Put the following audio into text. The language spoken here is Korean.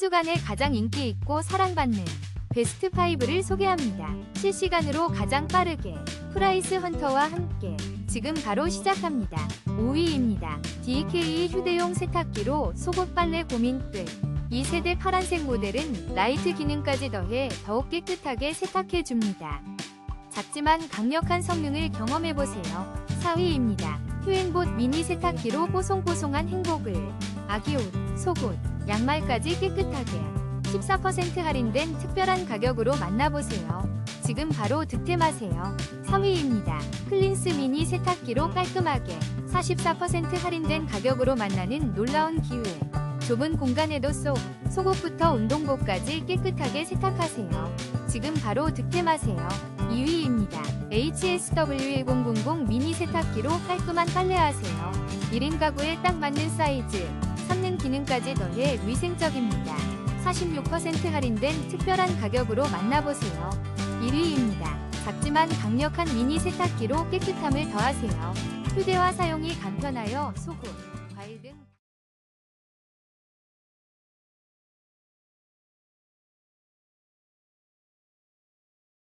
주간에 가장 인기 있고 사랑받는 베스트 5를 소개합니다. 실시간으로 가장 빠르게 프라이스 헌터와 함께 지금 바로 시작합니다. 5위입니다. DK 휴대용 세탁기로 속옷 빨래 고민 끝. 2세대 파란색 모델은 라이트 기능까지 더해 더욱 깨끗하게 세탁해줍니다. 작지만 강력한 성능을 경험해보세요. 4위입니다. 휴행봇 미니 세탁기로 뽀송뽀송한 행복을 아기 옷, 속옷, 양말까지 깨끗하게 14% 할인된 특별한 가격으로 만나보세요. 지금 바로 득템하세요. 3위입니다. 클린스 미니 세탁기로 깔끔하게 44% 할인된 가격으로 만나는 놀라운 기회. 좁은 공간에도 쏙, 속옷부터 운동복까지 깨끗하게 세탁하세요. 지금 바로 득템하세요. 2위입니다. HSW1000 미니 세탁기로 깔끔한 빨래하세요. 1인 가구에 딱 맞는 사이즈, 성능 기능까지 더해 위생적입니다. 46% 할인된 특별한 가격으로 만나보세요. 1위입니다. 작지만 강력한 미니 세탁기로 깨끗함을 더하세요. 휴대와 사용이 간편하여 속옷,